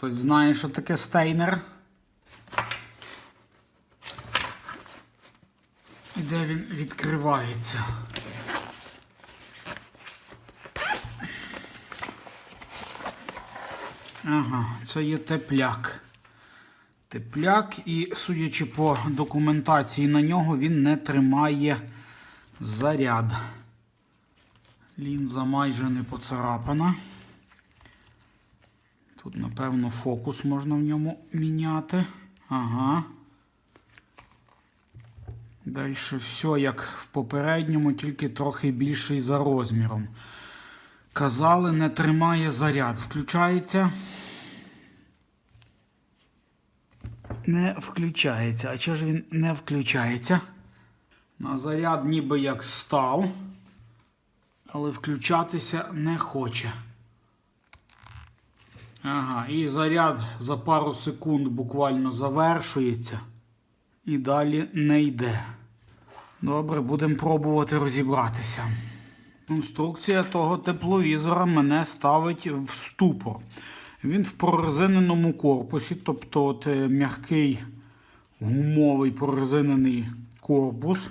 Хтось знає, що таке стейнер? І де він відкривається? Ага, це є тепляк. Тепляк, і, судячи по документації на нього, він не тримає заряд. Лінза майже не поцарапана. Тут, напевно, фокус можна в ньому міняти. Ага. Далі все як в попередньому, тільки трохи більший за розміром. Казали, не тримає заряд. Включається. Не включається. А чого ж він не включається? На заряд ніби як став, але включатися не хоче. Ага, і заряд за пару секунд буквально завершується і далі не йде. Добре, будемо пробувати розібратися. Інструкція того тепловізора мене ставить в ступор. Він в прорезиненому корпусі, тобто от, е, м'який гумовий прорезинений корпус.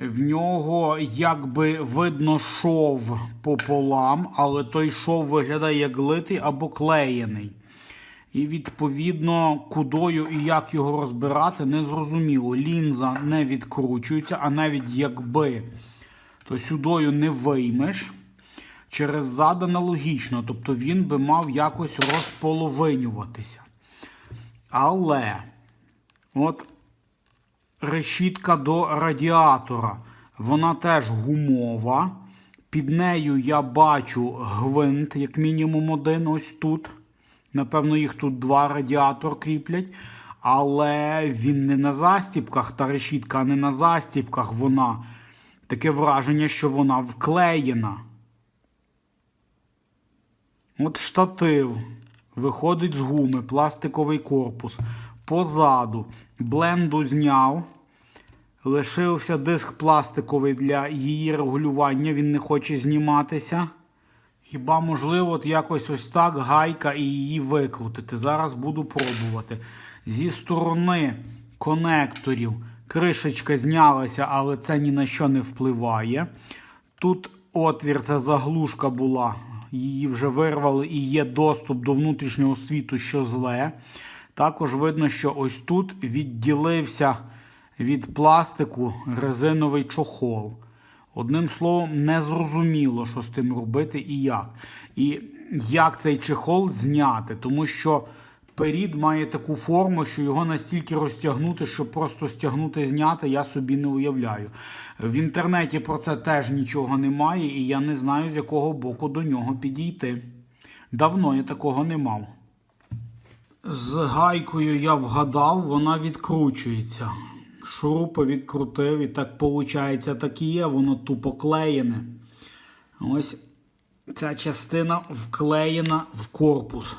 В нього якби видно шов пополам, але той шов виглядає як литий або клеєний. І відповідно, кудою і як його розбирати, не зрозуміло. Лінза не відкручується, а навіть якби, то сюдою не виймеш. Через зад аналогічно, тобто він би мав якось розполовинюватися. Але от решітка до радіатора, вона теж гумова. Під нею я бачу гвинт, як мінімум один, ось тут. Напевно, їх тут два радіатор кріплять. Але він не на застіпках, та решітка не на застіпках. Вона таке враження, що вона вклеєна. От штатив виходить з гуми, пластиковий корпус. Позаду бленду зняв. Лишився диск пластиковий для її регулювання, він не хоче зніматися. Хіба можливо от якось ось так гайка і її викрутити? Зараз буду пробувати. Зі сторони конекторів кришечка знялася, але це ні на що не впливає. Тут отвір, це заглушка була, її вже вирвали і є доступ до внутрішнього світу, що зле. Також видно, що ось тут відділився від пластику резиновий чохол. Одним словом, не зрозуміло, що з тим робити і як. І як цей чехол зняти, тому що перід має таку форму, що його настільки розтягнути, щоб просто стягнути, зняти, я собі не уявляю. В інтернеті про це теж нічого немає, і я не знаю, з якого боку до нього підійти. Давно я такого не мав. З гайкою я вгадав, вона відкручується. Шурупи відкрутив, і так виходить, так і є, воно тупо клеєне. Ось ця частина вклеєна в корпус.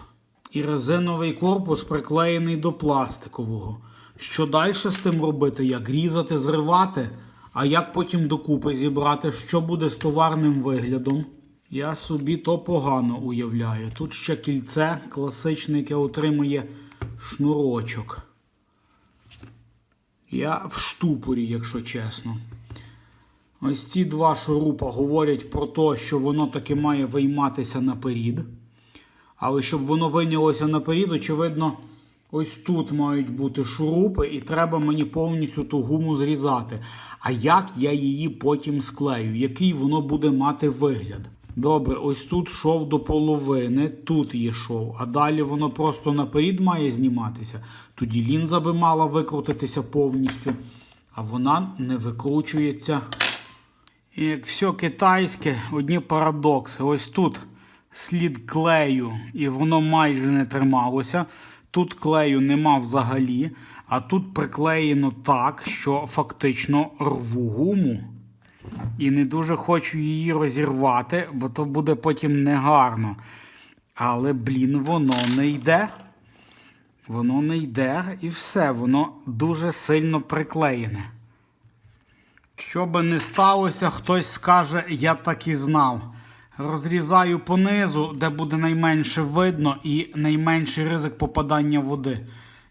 І резиновий корпус приклеєний до пластикового. Що далі з тим робити? Як різати, зривати? А як потім докупи зібрати? Що буде з товарним виглядом? Я собі то погано уявляю. Тут ще кільце класичне, яке отримує шнурочок. Я в штупорі, якщо чесно. Ось ці два шурупа говорять про те, що воно таки має вийматися наперед. Але щоб воно вийнялося наперед, очевидно, ось тут мають бути шурупи, і треба мені повністю ту гуму зрізати. А як я її потім склею? Який воно буде мати вигляд? Добре, ось тут шов до половини, тут є шов, а далі воно просто наперед має зніматися. Тоді лінза би мала викрутитися повністю, а вона не викручується. І як все китайське, одні парадокси. Ось тут слід клею, і воно майже не трималося. Тут клею нема взагалі, а тут приклеєно так, що фактично рву гуму. І не дуже хочу її розірвати, бо то буде потім негарно. Але, блін, воно не йде. Воно не йде і все, воно дуже сильно приклеєне. Що би не сталося, хтось скаже, я так і знав. Розрізаю понизу, де буде найменше видно і найменший ризик попадання води.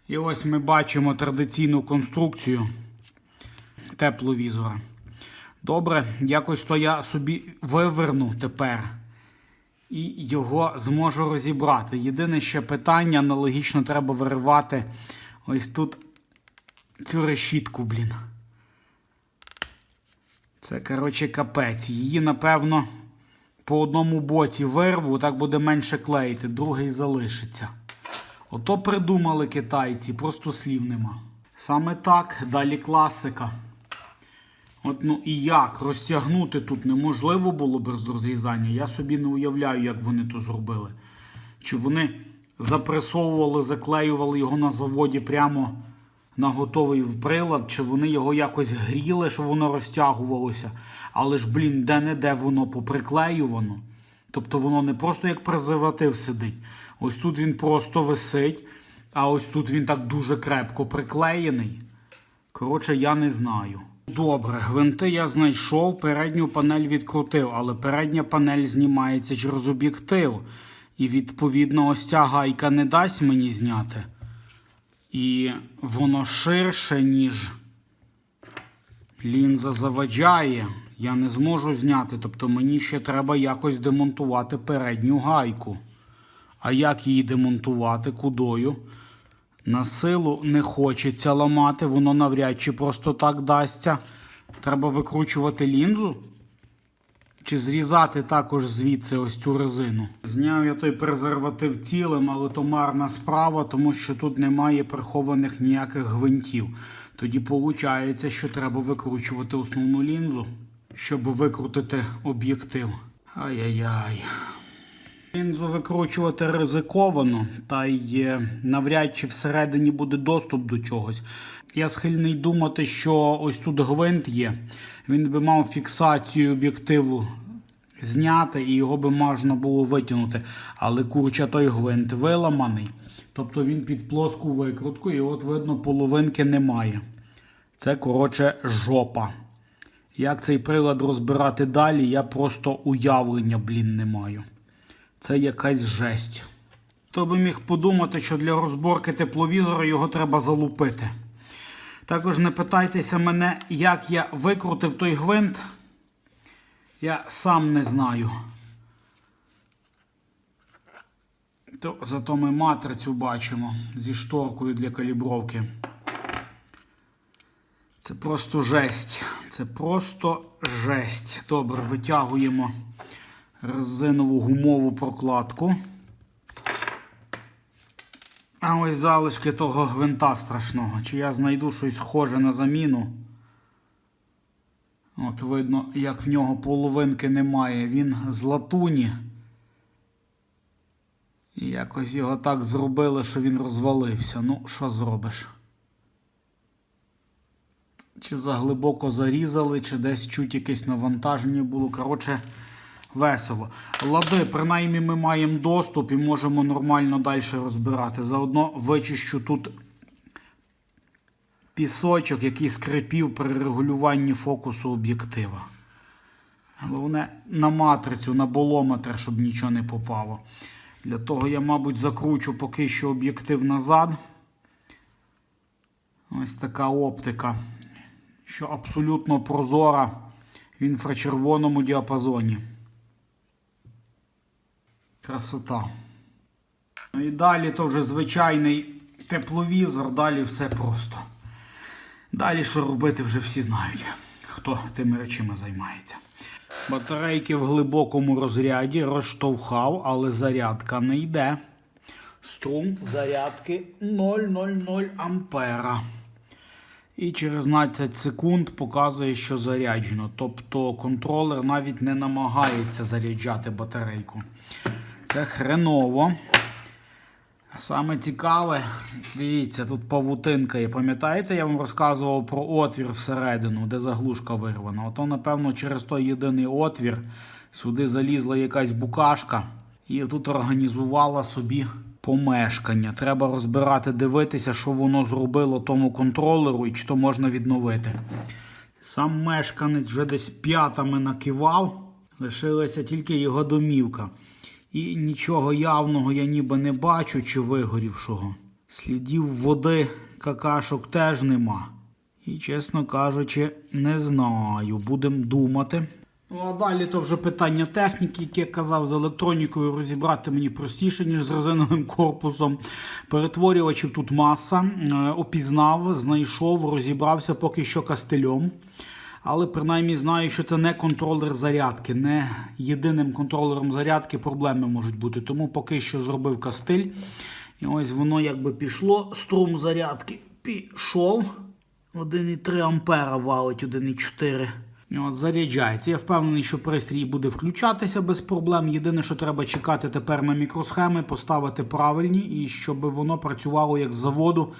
І ось ми бачимо традиційну конструкцію тепловізора. Добре, якось то я собі виверну тепер і його зможу розібрати. Єдине ще питання, аналогічно треба виривати ось тут цю решітку, блін. Це, коротше, капець. Її, напевно, по одному боці вирву, так буде менше клеїти, другий залишиться. Ото придумали китайці, просто слів нема. Саме так, далі класика. От ну і як розтягнути тут неможливо було без розрізання. Я собі не уявляю, як вони то зробили. Чи вони запресовували, заклеювали його на заводі прямо на готовий прилад, чи вони його якось гріли, щоб воно розтягувалося. Але ж, блін, де-не-де воно поприклеювано. Тобто воно не просто як презерватив сидить. Ось тут він просто висить, а ось тут він так дуже крепко приклеєний. Коротше, я не знаю. Добре, гвинти я знайшов, передню панель відкрутив, але передня панель знімається через об'єктив. І відповідно ось ця гайка не дасть мені зняти. І воно ширше, ніж лінза заваджає. Я не зможу зняти. Тобто мені ще треба якось демонтувати передню гайку. А як її демонтувати? Кудою? На силу не хочеться ламати, воно навряд чи просто так дасться. Треба викручувати лінзу. Чи зрізати також звідси ось цю резину. Зняв я той презерватив цілим, але то марна справа, тому що тут немає прихованих ніяких гвинтів. Тоді виходить, що треба викручувати основну лінзу, щоб викрутити об'єктив. Ай-яй-яй. Лінзу викручувати ризиковано, та й навряд чи всередині буде доступ до чогось. Я схильний думати, що ось тут гвинт є. Він би мав фіксацію об'єктиву зняти і його би можна було витягнути. Але курча той гвинт виламаний. Тобто він під плоску викрутку, і от видно, половинки немає. Це, коротше, жопа. Як цей прилад розбирати далі, я просто уявлення, блін, не маю. Це якась жесть. Хто би міг подумати, що для розборки тепловізора його треба залупити. Також не питайтеся мене, як я викрутив той гвинт. Я сам не знаю. То, зато ми матрицю бачимо зі шторкою для калібровки. Це просто жесть. Це просто жесть. Добре, витягуємо резинову гумову прокладку. А ось залишки того гвинта страшного. Чи я знайду щось схоже на заміну? От видно, як в нього половинки немає. Він з латуні. І якось його так зробили, що він розвалився. Ну, що зробиш? Чи заглибоко зарізали, чи десь чуть якесь навантаження було. Коротше, весело. Лади, принаймні ми маємо доступ і можемо нормально далі розбирати. Заодно вичищу тут пісочок, який скрипів при регулюванні фокусу об'єктива. Головне на матрицю, на болометр, щоб нічого не попало. Для того я, мабуть, закручу поки що об'єктив назад. Ось така оптика, що абсолютно прозора в інфрачервоному діапазоні. Красота. Ну і далі то вже звичайний тепловізор, далі все просто. Далі що робити вже всі знають, хто тими речами займається. Батарейки в глибокому розряді розштовхав, але зарядка не йде. Струм зарядки 0,00 ампера. І через 15 секунд показує, що заряджено. Тобто контролер навіть не намагається заряджати батарейку. Це хреново. Саме цікаве, дивіться, тут павутинка є. Пам'ятаєте, я вам розказував про отвір всередину, де заглушка вирвана. Ото, напевно, через той єдиний отвір сюди залізла якась букашка і тут організувала собі помешкання. Треба розбирати, дивитися, що воно зробило тому контролеру і чи то можна відновити. Сам мешканець вже десь п'ятами накивав. Лишилася тільки його домівка. І нічого явного я ніби не бачу чи вигорівшого. Слідів води, какашок теж нема. І, чесно кажучи, не знаю. Будемо думати. Ну, а далі то вже питання техніки, як я казав, з електронікою розібрати мені простіше, ніж з резиновим корпусом. Перетворювачів тут маса. Е, Опізнав, знайшов, розібрався поки що кастельом. Але принаймні знаю, що це не контролер зарядки, не єдиним контролером зарядки проблеми можуть бути. Тому поки що зробив кастиль. І ось воно якби пішло. Струм зарядки пішов. 1,3 ампера валить, 1,4. І От заряджається. Я впевнений, що пристрій буде включатися без проблем. Єдине, що треба чекати тепер на мікросхеми, поставити правильні і щоб воно працювало як з заводу,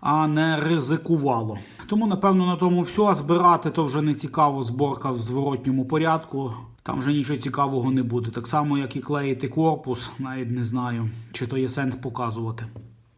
а не ризикувало. Тому, напевно, на тому все. А збирати то вже не цікаво. Зборка в зворотньому порядку. Там вже нічого цікавого не буде. Так само, як і клеїти корпус, навіть не знаю, чи то є сенс показувати.